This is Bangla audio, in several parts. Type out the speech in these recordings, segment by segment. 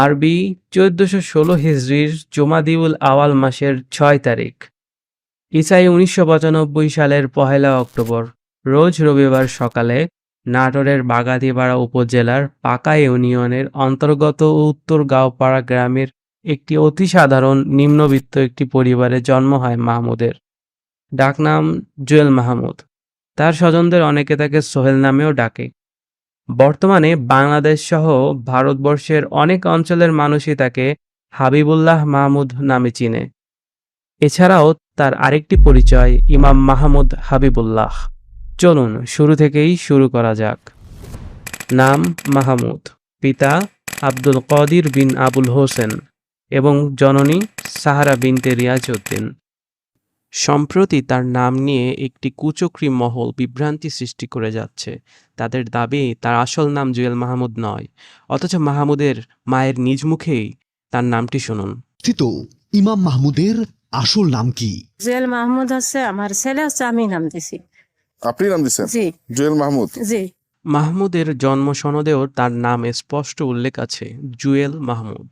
আরবি চোদ্দশো ষোলো হিজরির জুমাদিউল আওয়াল মাসের ছয় তারিখ। ইসাই উনিশশো পঁচানব্বই সালের পহেলা অক্টোবর, রোজ রবিবার সকালে নাটোরের বাগাতিপাড়া উপজেলার পাকা ইউনিয়নের অন্তর্গত উত্তর গাঁওপাড়া গ্রামের একটি অতি সাধারণ নিম্নবিত্ত একটি পরিবারে জন্ম হয় মাহমুদের। ডাকনাম জুয়েল মাহমুদ। তার স্বজনদের অনেকে তাকে সোহেল নামেও ডাকে। বর্তমানে বাংলাদেশ সহ ভারতবর্ষের অনেক অঞ্চলের মানুষই তাকে হাবিবুল্লাহ মাহমুদ নামে চিনে। এছাড়াও তার আরেকটি পরিচয় ইমাম মাহমুদ হাবিবুল্লাহ। চলুন শুরু থেকেই শুরু করা যাক। নাম মাহমুদ, পিতা আব্দুল কদির বিন আবুল হোসেন এবং জননী সাহারা বিন বিনতে রিয়াজউদ্দিন সম্প্রতি তার নাম নিয়ে একটি কুচক্রী মহল বিভ্রান্তি সৃষ্টি করে যাচ্ছে। তাদের দাবি তার আসল নাম জুয়েল মাহমুদ নয় অথচ মাহমুদের মায়ের নিজ মুখেই তার নামটি শুনুন। স্থিত ইমাম মাহমুদের আসল নাম কি? জুয়েল মাহমুদ হচ্ছে আমার ছেলে হচ্ছে আমি নাম দিছি। আপনি নাম দিচ্ছেন জি। জুয়েল মাহমুদ? জি। মাহমুদের জন্ম সনদেও তার নাম স্পষ্ট উল্লেখ আছে জুয়েল মাহমুদ।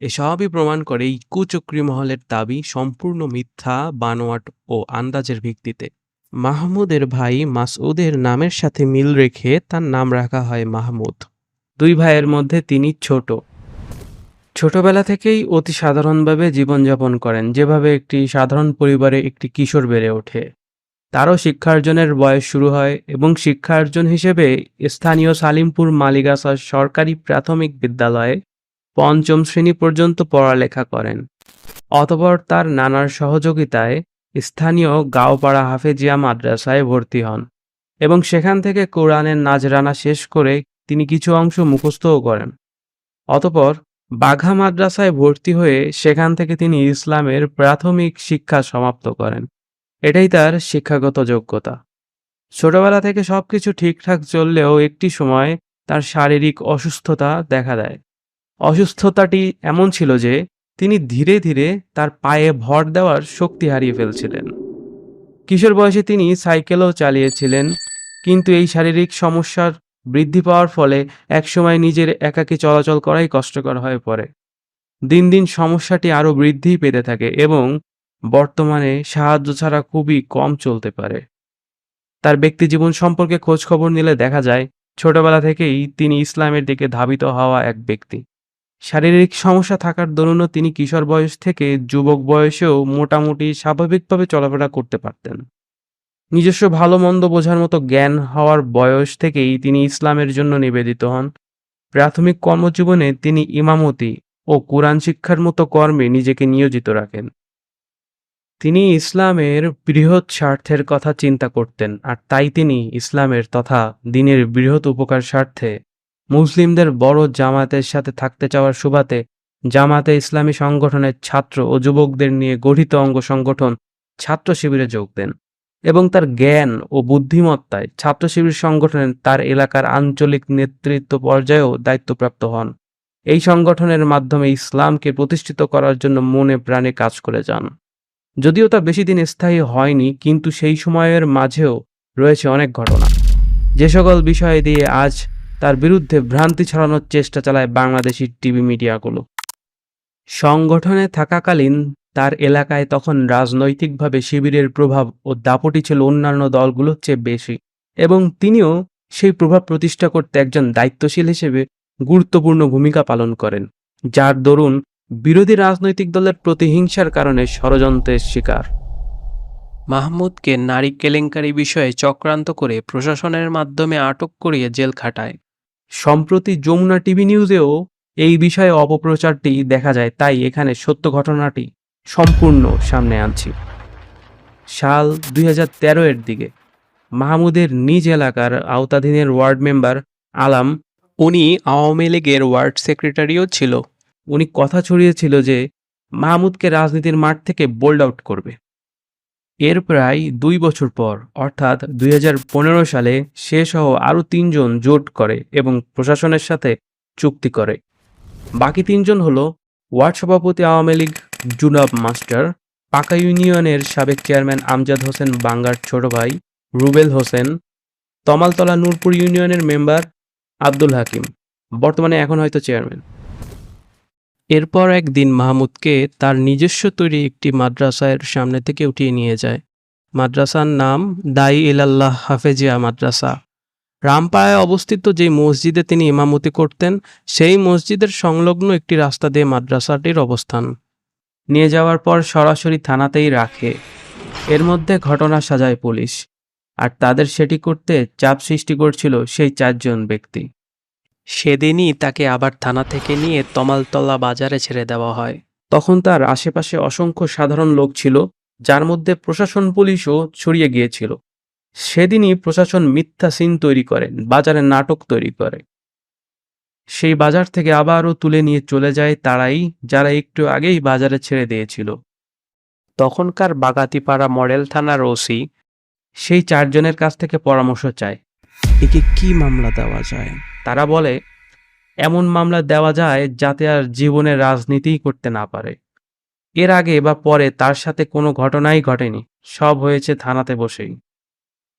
এসবই প্রমাণ করে এই কুচক্রী মহলের দাবি সম্পূর্ণ মিথ্যা, বানোয়াট ও আন্দাজের ভিত্তিতে। মাহমুদের ভাই মাসউদের নামের সাথে মিল রেখে তার নাম রাখা হয় মাহমুদ। দুই ভাইয়ের মধ্যে তিনি ছোট। ছোটবেলা থেকেই অতি সাধারণভাবে জীবনযাপন করেন, যেভাবে একটি সাধারণ পরিবারে একটি কিশোর বেড়ে ওঠে। তারও শিক্ষার্জনের বয়স শুরু হয় এবং শিক্ষার্জন হিসেবে স্থানীয় সালিমপুর মালিগাসা সরকারি প্রাথমিক বিদ্যালয়ে পঞ্চম শ্রেণি পর্যন্ত পড়ালেখা করেন। অতপর তার নানার সহযোগিতায় স্থানীয় গাওপাড়া হাফেজিয়া মাদ্রাসায় ভর্তি হন এবং সেখান থেকে কোরআনের নাজরানা শেষ করে তিনি কিছু অংশ মুখস্থও করেন। অতপর বাঘা মাদ্রাসায় ভর্তি হয়ে সেখান থেকে তিনি ইসলামের প্রাথমিক শিক্ষা সমাপ্ত করেন। এটাই তার শিক্ষাগত যোগ্যতা। ছোটবেলা থেকে সবকিছু ঠিকঠাক চললেও একটি সময় তার শারীরিক অসুস্থতা দেখা দেয়। অসুস্থতাটি এমন ছিল যে তিনি ধীরে ধীরে তার পায়ে ভর দেওয়ার শক্তি হারিয়ে ফেলছিলেন। কিশোর বয়সে তিনি সাইকেলও চালিয়েছিলেন, কিন্তু এই শারীরিক সমস্যার বৃদ্ধি পাওয়ার ফলে একসময় নিজের একাকী চলাচল করাই কষ্টকর হয়ে পড়ে। দিন দিন সমস্যাটি আরও বৃদ্ধি পেতে থাকে এবং বর্তমানে সাহায্য ছাড়া খুবই কম চলতে পারে। তার ব্যক্তিজীবন সম্পর্কে খোঁজ খবর নিলে দেখা যায়, ছোটবেলা থেকেই তিনি ইসলামের দিকে ধাবিত হওয়া এক ব্যক্তি। শারীরিক সমস্যা থাকার দরুনও তিনি কিশোর বয়স থেকে যুবক বয়সেও মোটামুটি স্বাভাবিকভাবে চলাফেরা করতে পারতেন। নিজস্ব ভালো মন্দ বোঝার মতো জ্ঞান হওয়ার বয়স থেকেই তিনি ইসলামের জন্য নিবেদিত হন। প্রাথমিক কর্মজীবনে তিনি ইমামতি ও কোরআন শিক্ষার মতো কর্মে নিজেকে নিয়োজিত রাখেন। তিনি ইসলামের বৃহৎ স্বার্থের কথা চিন্তা করতেন আর তাই তিনি ইসলামের তথা দিনের বৃহৎ উপকার স্বার্থে মুসলিমদের বড় জামাতের সাথে থাকতে চাওয়ার সুবাদে জামাতে ইসলামী সংগঠনের ছাত্র ও যুবকদের নিয়ে গঠিত অঙ্গ সংগঠন ছাত্র শিবিরে যোগ দেন এবং তার জ্ঞান ও বুদ্ধিমত্তায় ছাত্র শিবির সংগঠনে তার এলাকার আঞ্চলিক নেতৃত্ব পর্যায়েও দায়িত্বপ্রাপ্ত হন। এই সংগঠনের মাধ্যমে ইসলামকে প্রতিষ্ঠিত করার জন্য মনে প্রাণে কাজ করে যান। যদিও তা বেশি দিন স্থায়ী হয়নি, কিন্তু সেই সময়ের মাঝেও রয়েছে অনেক ঘটনা। যে সকল বিষয় দিয়ে আজ তার বিরুদ্ধে ভ্রান্তি ছড়ানোর চেষ্টা চালায় বাংলাদেশি টিভি মিডিয়াগুলো। সংগঠনে থাকাকালীন তার এলাকায় তখন রাজনৈতিকভাবে শিবিরের প্রভাব ও দাপটি ছিল অন্যান্য দলগুলোর চেয়ে বেশি এবং তিনিও সেই প্রভাব প্রতিষ্ঠা করতে একজন দায়িত্বশীল হিসেবে গুরুত্বপূর্ণ ভূমিকা পালন করেন, যার দরুন বিরোধী রাজনৈতিক দলের প্রতিহিংসার কারণে ষড়যন্ত্রের শিকার। মাহমুদকে নারী কেলেঙ্কারি বিষয়ে চক্রান্ত করে প্রশাসনের মাধ্যমে আটক করিয়ে জেল খাটায়। সম্প্রতি যমুনা টিভি নিউজেও এই বিষয়ে অপপ্রচারটি দেখা যায়, তাই এখানে সত্য ঘটনাটি সম্পূর্ণ সামনে আনছি। সাল দুই হাজার তেরো এর দিকে মাহমুদের নিজ এলাকার আওতাধীনের ওয়ার্ড মেম্বার আলাম, উনি আওয়ামী লীগের ওয়ার্ড সেক্রেটারিও ছিল। উনি কথা ছড়িয়েছিল যে মাহমুদকে রাজনীতির মাঠ থেকে বোল্ড আউট করবে। এর প্রায় দুই বছর পর, অর্থাৎ দুই হাজার পনেরো সালে সে সহ আরও তিনজন জোট করে এবং প্রশাসনের সাথে চুক্তি করে। বাকি তিনজন হলো ওয়ার্ড সভাপতি আওয়ামী লীগ, জুনাব মাস্টার, পাকা ইউনিয়নের সাবেক চেয়ারম্যান আমজাদ হোসেন বাঙ্গার ছোট ভাই, রুবেল হোসেন, তমালতলা নূরপুর ইউনিয়নের মেম্বার আব্দুল হাকিম, বর্তমানে এখন হয়তো চেয়ারম্যান। এরপর একদিন মাহমুদকে তার নিজস্ব তৈরি একটি মাদ্রাসার সামনে থেকে উঠিয়ে নিয়ে যায়। মাদ্রাসার নাম দাই ইলাল্লাহ হাফেজিয়া মাদ্রাসা। রামপাড়ায় অবস্থিত যে মসজিদে তিনি ইমামতি করতেন, সেই মসজিদের সংলগ্ন একটি রাস্তা দিয়ে মাদ্রাসাটির অবস্থান। নিয়ে যাওয়ার পর সরাসরি থানাতেই রাখে। এর মধ্যে ঘটনা সাজায় পুলিশ। আর তাদের সেটি করতে চাপ সৃষ্টি করছিল সেই চারজন ব্যক্তি। সেদিনই তাকে আবার থানা থেকে নিয়ে তমালতলা বাজারে ছেড়ে দেওয়া হয়। তখন তার আশেপাশে অসংখ্য সাধারণ লোক ছিল, যার মধ্যে প্রশাসন পুলিশও ছড়িয়ে গিয়েছিল। সেদিনই প্রশাসন মিথ্যা সিন তৈরি করেন বাজারে নাটক তৈরি করে। সেই বাজার থেকে আবারও তুলে নিয়ে চলে যায় তারাই, যারা একটু আগেই বাজারে ছেড়ে দিয়েছিল। তখনকার বাগাতিপাড়া মডেল থানার ওসি সেই চারজনের কাছ থেকে পরামর্শ চায়, একে কি মামলা দেওয়া যায়? তারা বলে, এমন মামলা দেওয়া যায় যাতে আর জীবনে রাজনীতিই করতে না পারে। এর আগে বা পরে তার সাথে কোনো ঘটনাই ঘটেনি, সব হয়েছে থানাতে বসেই।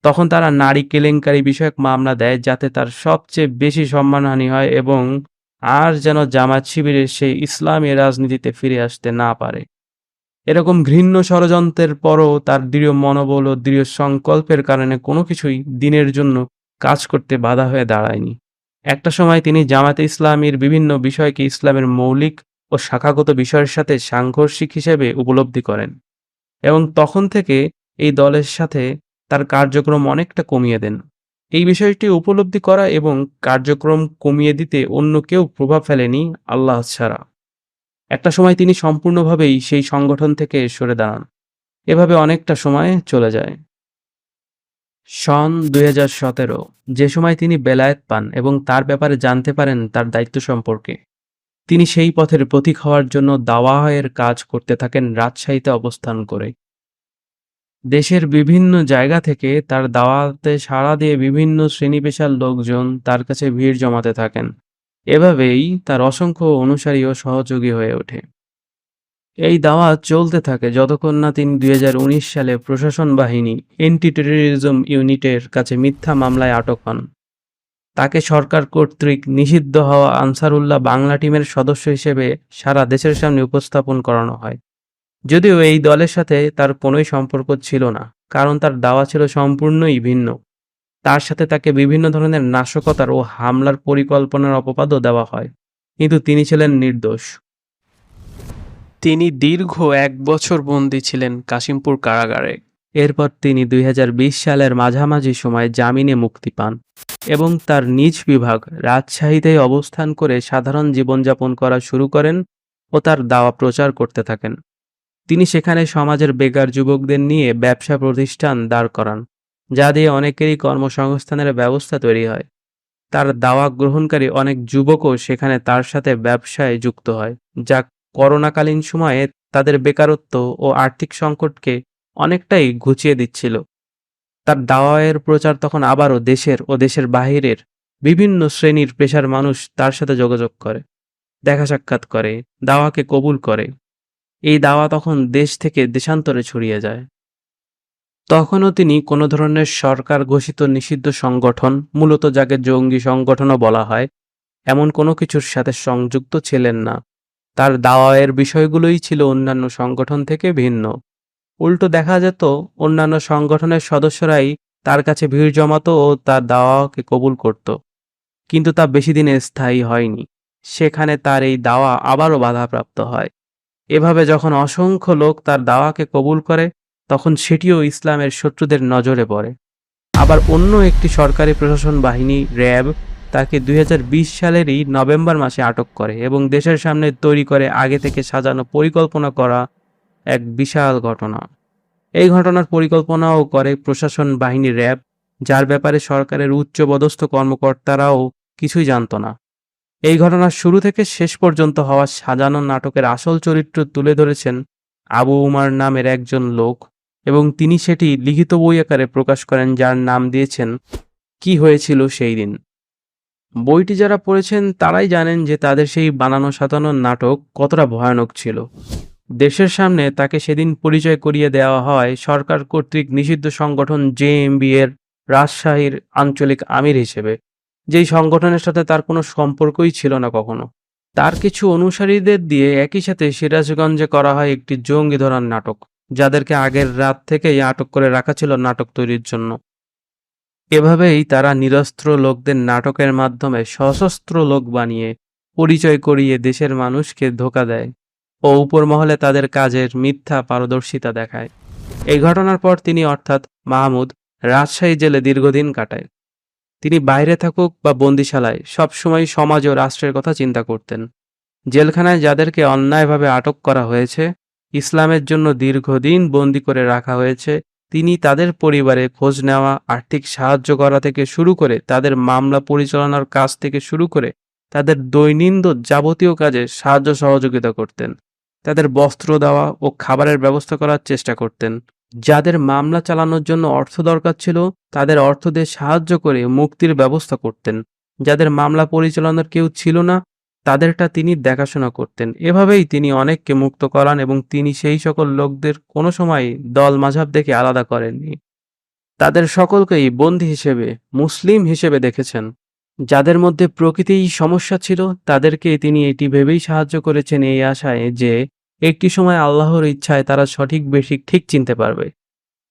তখন তারা নারী কেলেঙ্কারি বিষয়ক মামলা দেয় যাতে তার সবচেয়ে বেশি সম্মানহানি হয় এবং আর যেন জামাত শিবিরের সেই ইসলামী রাজনীতিতে ফিরে আসতে না পারে। এরকম ঘৃণ্য ষড়যন্ত্রের পরও তার দৃঢ় মনোবল ও দৃঢ় সংকল্পের কারণে কোনো কিছুই দিনের জন্য কাজ করতে বাধা হয়ে দাঁড়ায়নি। একটা সময় তিনি জামাতে ইসলামীর বিভিন্ন বিষয়কে ইসলামের মৌলিক ও শাখাগত বিষয়ের সাথে সাংঘর্ষিক হিসেবে উপলব্ধি করেন এবং তখন থেকে এই দলের সাথে তার কার্যক্রম অনেকটা কমিয়ে দেন। এই বিষয়টি উপলব্ধি করা এবং কার্যক্রম কমিয়ে দিতে অন্য কেউ প্রভাব ফেলেনি আল্লাহ ছাড়া। একটা সময় তিনি সম্পূর্ণভাবেই সেই সংগঠন থেকে সরে দাঁড়ান। এভাবে অনেকটা সময় চলে যায়। সন দুই যে সময় তিনি বেলায়েত পান এবং তার ব্যাপারে জানতে পারেন তার দায়িত্ব সম্পর্কে। তিনি সেই পথের প্রতীক হওয়ার জন্য দাওয়াহের কাজ করতে থাকেন রাজশাহীতে অবস্থান করে। দেশের বিভিন্ন জায়গা থেকে তার দাওয়াতে সাড়া দিয়ে বিভিন্ন শ্রেণি পেশার লোকজন তার কাছে ভিড় জমাতে থাকেন। এভাবেই তার অসংখ্য অনুসারী ও সহযোগী হয়ে ওঠে। এই দাওয়া চলতে থাকে যতক্ষণ না তিনি দুই হাজার উনিশ সালে প্রশাসন বাহিনী এন্টি টেরোরিজম ইউনিটের কাছে মিথ্যা মামলায় আটক হন। তাকে সরকার কর্তৃক নিষিদ্ধ হওয়া আনসারুল্লাহ বাংলা টিমের সদস্য হিসেবে সারা দেশের সামনে উপস্থাপন করানো হয়। যদিও এই দলের সাথে তার কোনোই সম্পর্ক ছিল না, কারণ তার দাওয়া ছিল সম্পূর্ণই ভিন্ন। তার সাথে তাকে বিভিন্ন ধরনের নাশকতার ও হামলার পরিকল্পনার অপবাদও দেওয়া হয়, কিন্তু তিনি ছিলেন নির্দোষ। তিনি দীর্ঘ এক বছর বন্দী ছিলেন কাশিমপুর কারাগারে। এরপর তিনি দুই হাজার বিশ সালের মাঝামাঝি সময়ে জামিনে মুক্তি পান এবং তার নিজ বিভাগ রাজশাহীতে অবস্থান করে সাধারণ জীবনযাপন করা শুরু করেন ও তার দাওয়া প্রচার করতে থাকেন। তিনি সেখানে সমাজের বেকার যুবকদের নিয়ে ব্যবসা প্রতিষ্ঠান দাঁড় করান, যা দিয়ে অনেকেরই কর্মসংস্থানের ব্যবস্থা তৈরি হয়। তার দাওয়া গ্রহণকারী অনেক যুবকও সেখানে তার সাথে ব্যবসায় যুক্ত হয়, যা করোনাকালীন সময়ে তাদের বেকারত্ব ও আর্থিক সংকটকে অনেকটাই ঘুচিয়ে দিচ্ছিল। তার দাওয়ায়ের প্রচার তখন আবারও দেশের ও দেশের বাহিরের বিভিন্ন শ্রেণির পেশার মানুষ তার সাথে যোগাযোগ করে, দেখা সাক্ষাৎ করে, দাওয়াকে কবুল করে। এই দাওয়া তখন দেশ থেকে দেশান্তরে ছড়িয়ে যায়। তখনও তিনি কোনো ধরনের সরকার ঘোষিত নিষিদ্ধ সংগঠন, মূলত যাকে জঙ্গি সংগঠনও বলা হয়, এমন কোনো কিছুর সাথে সংযুক্ত ছিলেন না। তার দাওয়ায়ের বিষয়গুলোই ছিল অন্যান্য সংগঠন থেকে ভিন্ন। উল্টো দেখা যেত, অন্যান্য সংগঠনের সদস্যরাই তার কাছে ভিড় জমাত ও তার দাওয়াকে কবুল করত। কিন্তু তা বেশি দিনে স্থায়ী হয়নি। সেখানে তার এই দাওয়া আবারও বাধাপ্রাপ্ত হয়। এভাবে যখন অসংখ্য লোক তার দাওয়াকে কবুল করে, তখন সেটিও ইসলামের শত্রুদের নজরে পড়ে। আবার অন্য একটি সরকারি প্রশাসন বাহিনী, র্যাব তাকে দুই হাজার বিশ সালেরই নভেম্বর মাসে আটক করে এবং দেশের সামনে তৈরি করে আগে থেকে সাজানো পরিকল্পনা করা এক বিশাল ঘটনা। এই ঘটনার পরিকল্পনাও করে প্রশাসন বাহিনী র্যাব, যার ব্যাপারে সরকারের উচ্চপদস্থ কর্মকর্তারাও কিছুই জানত না। এই ঘটনার শুরু থেকে শেষ পর্যন্ত হওয়া সাজানো নাটকের আসল চরিত্র তুলে ধরেছেন আবু উমার নামের একজন লোক এবং তিনি সেটি লিখিত বই আকারে প্রকাশ করেন, যার নাম দিয়েছেন, কি হয়েছিল সেই দিন? বইটি যারা পড়েছেন, তারাই জানেন যে তাদের সেই বানানো সাজানো নাটক কতটা ভয়ানক ছিল। দেশের সামনে তাকে সেদিন পরিচয় করিয়ে দেওয়া হয় সরকার কর্তৃক নিষিদ্ধ সংগঠন জেএমবি এর রাজশাহীর আঞ্চলিক আমির হিসেবে। যেই সংগঠনের সাথে তার কোনো সম্পর্কই ছিল না কখনো। তার কিছু অনুসারীদের দিয়ে একই সাথে সিরাজগঞ্জে করা হয় একটি জঙ্গি ধরার নাটক, যাদেরকে আগের রাত থেকেই আটক করে রাখা ছিল নাটক তৈরির জন্য। এভাবেই তারা নিরস্ত্র লোকদের নাটকের মাধ্যমে সশস্ত্র লোক বানিয়ে পরিচয় করিয়ে দেশের মানুষকে ধোকা দেয় ও উপর মহলে তাদের কাজের মিথ্যা পারদর্শিতা দেখায়। এই ঘটনার পর তিনি অর্থাৎ মাহমুদ রাজশাহী জেলে দীর্ঘদিন কাটায়। তিনি বাইরে থাকুক বা বন্দিশালায়, সবসময় সমাজ ও রাষ্ট্রের কথা চিন্তা করতেন। জেলখানায় যাদেরকে অন্যায়ভাবে আটক করা হয়েছে, ইসলামের জন্য দীর্ঘদিন বন্দি করে রাখা হয়েছে তিনি তাদের পরিবারে খোঁজ নেওয়া, আর্থিক সাহায্য করা থেকে শুরু করে তাদের মামলা পরিচালনার কাজ থেকে শুরু করে তাদের দৈনন্দিন যাবতীয় কাজে সাহায্য সহযোগিতা করতেন। তাদের বস্ত্র দেওয়া ও খাবারের ব্যবস্থা করার চেষ্টা করতেন। যাদের মামলা চালানোর জন্য অর্থ দরকার ছিল, তাদের অর্থ দিয়ে সাহায্য করে মুক্তির ব্যবস্থা করতেন। যাদের মামলা পরিচালনার কেউ ছিল না তাদেরটা তিনি দেখাশোনা করতেন। এভাবেই তিনি অনেককে মুক্ত করান এবং তিনি সেই সকল লোকদের কোনো সময় দল মাঝাব দেখে আলাদা করেননি। তাদের সকলকেই বন্দী হিসেবে, মুসলিম হিসেবে দেখেছেন। যাদের মধ্যে প্রকৃতিই সমস্যা ছিল, তাদেরকে তিনি এটি ভেবেই সাহায্য করেছেন এই আশায় যে, একটি সময় আল্লাহর ইচ্ছায় তারা সঠিক বেশি ঠিক চিনতে পারবে।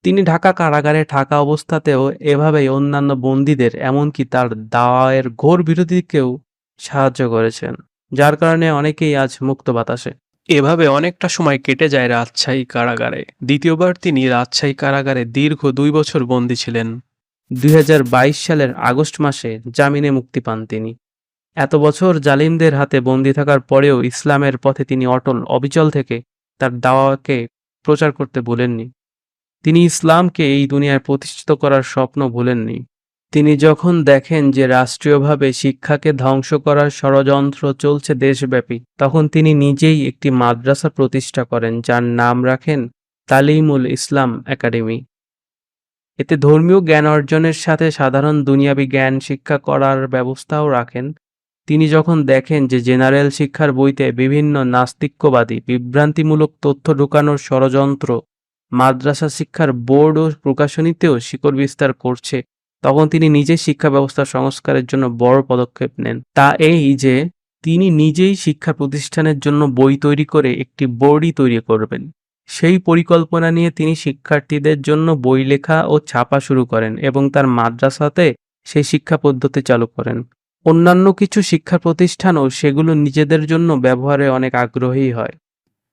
তিনি ঢাকা কারাগারে থাকা অবস্থাতেও এভাবেই অন্যান্য বন্দীদের, এমনকি তার দাওয়ায়ের ঘোর বিরোধীকেও সাহায্য করেছেন যার কারণে অনেকেই আজ মুক্ত বাতাসে। এভাবে অনেকটা সময় কেটে যায় রাজশাহী কারাগারে। দ্বিতীয়বার তিনি রাজশাহী কারাগারে দীর্ঘ দুই বছর বন্দী ছিলেন। দুই হাজার বাইশ সালের আগস্ট মাসে জামিনে মুক্তি পান তিনি। এত বছর জালিমদের হাতে বন্দী থাকার পরেও ইসলামের পথে তিনি অটল অবিচল থেকে তার দাওয়াকে প্রচার করতে ভুলেননি। তিনি ইসলামকে এই দুনিয়ায় প্রতিষ্ঠিত করার স্বপ্ন ভুলেননি। তিনি যখন দেখেন যে রাষ্ট্রীয়ভাবে শিক্ষাকে ধ্বংস করার ষড়যন্ত্র চলছে দেশব্যাপী, তখন তিনি নিজেই একটি মাদ্রাসা প্রতিষ্ঠা করেন, যার নাম রাখেন তালিমুল ইসলাম একাডেমি। এতে ধর্মীয় জ্ঞান অর্জনের সাথে সাধারণ দুনিয়াবী জ্ঞান শিক্ষা করার ব্যবস্থাও রাখেন। তিনি যখন দেখেন যে জেনারেল শিক্ষার বইতে বিভিন্ন নাস্তিক্যবাদী, বিভ্রান্তিমূলক তথ্য ঢুকানোর ষড়যন্ত্র মাদ্রাসা শিক্ষার বোর্ড ও প্রকাশনীতেও শিকড় বিস্তার করছে তখন তিনি নিজে শিক্ষা ব্যবস্থা সংস্কারের জন্য বড় পদক্ষেপ নেন। তা এই যে, তিনি নিজেই শিক্ষা প্রতিষ্ঠানের জন্য বই তৈরি করে একটি বোর্ডই তৈরি করবেন। সেই পরিকল্পনা নিয়ে তিনি শিক্ষার্থীদের জন্য বই লেখা ও ছাপা শুরু করেন এবং তার মাদ্রাসাতে সেই শিক্ষা পদ্ধতি চালু করেন। অন্যান্য কিছু শিক্ষা প্রতিষ্ঠানও সেগুলো নিজেদের জন্য ব্যবহারে অনেক আগ্রহী হয়।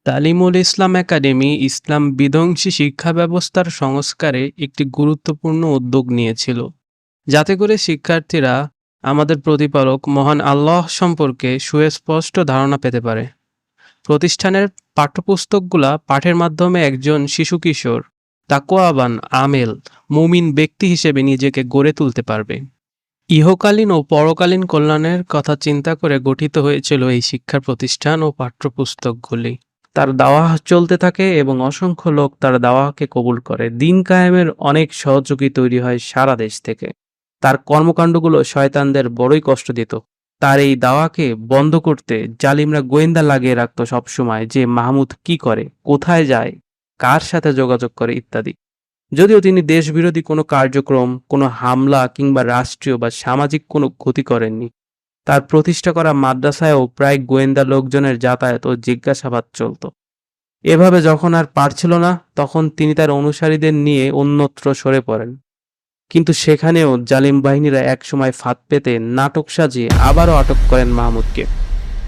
তালিমুল ইসলাম একাডেমি ইসলাম বিধ্বংসী শিক্ষা ব্যবস্থার সংস্কারে একটি গুরুত্বপূর্ণ উদ্যোগ নিয়েছিল। যাতে করে শিক্ষার্থীরা আমাদের প্রতিপালক মহান আল্লাহ সম্পর্কে সুস্পষ্ট ধারণা পেতে পারে। প্রতিষ্ঠানের পাঠ্যপুস্তকগুলা পাঠের মাধ্যমে একজন শিশু কিশোর তাকোয়াবান আমেল, মুমিন ব্যক্তি হিসেবে নিজেকে গড়ে তুলতে পারবে। ইহকালীন ও পরকালীন কল্যাণের কথা চিন্তা করে গঠিত হয়েছিল এই শিক্ষা প্রতিষ্ঠান ও পাঠ্যপুস্তকগুলি। তার দাওয়া চলতে থাকে এবং অসংখ্য লোক তার দাওয়াকে কবুল করে। দিন কায়েমের অনেক সহযোগী তৈরি হয় সারা দেশ থেকে। তার কর্মকাণ্ডগুলো শয়তানদের বড়ই কষ্ট দিত। তার এই দাওয়াকে বন্ধ করতে জালিমরা গোয়েন্দা লাগিয়ে রাখত সবসময় যে মাহমুদ কি করে, কোথায় যায়, কার সাথে যোগাযোগ করে ইত্যাদি। যদিও তিনি দেশবিরোধী কোনো কার্যক্রম, কোনো হামলা কিংবা রাষ্ট্রীয় বা সামাজিক কোনো ক্ষতি করেননি। তার প্রতিষ্ঠা করা মাদ্রাসায়ও প্রায় গোয়েন্দা লোকজনের যাতায়াত ও জিজ্ঞাসাবাদ চলত। এভাবে যখন আর পারছিল না, তখন তিনি তার অনুসারীদের নিয়ে অন্যত্র সরে পড়েন। কিন্তু সেখানেও জালিম বাহিনীরা একসময় ফাঁদ পেতে নাটক সাজিয়ে আবারও আটক করেন মাহমুদকে।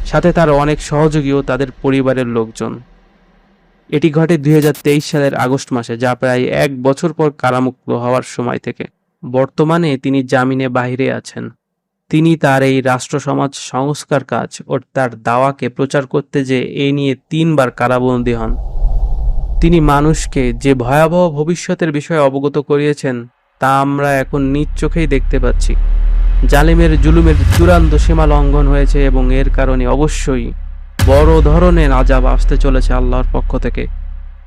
সাথে তার অনেক সহযোগী ও তাদের পরিবারের লোকজন। এটি ঘটে দু হাজার তেইশ সালের আগস্ট মাসে, যা প্রায় এক বছর পর কারামুক্ত হওয়ার সময় থেকে। বর্তমানে তিনি জামিনে বাইরে আছেন। তিনি তার এই রাষ্ট্র সমাজ সংস্কার কাজ ও তার দাওয়াকে প্রচার করতে যে এ নিয়ে তিনবার কারাবন্দী হন। তিনি মানুষকে যে ভয়াবহ ভবিষ্যতের বিষয়ে অবগত করিয়েছেন তা আমরা এখন নিজ চোখেই দেখতে পাচ্ছি। জালিমের জুলুমের চূড়ান্ত সীমা লঙ্ঘন হয়েছে এবং এর কারণে অবশ্যই বড় ধরনের আজাব আসতে চলেছে আল্লাহর পক্ষ থেকে।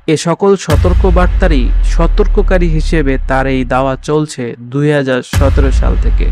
এ সকল সতর্ক বার্তারই সতর্ককারী হিসেবে তার এই দাওয়া চলছে দুই হাজার সতেরো সাল থেকে।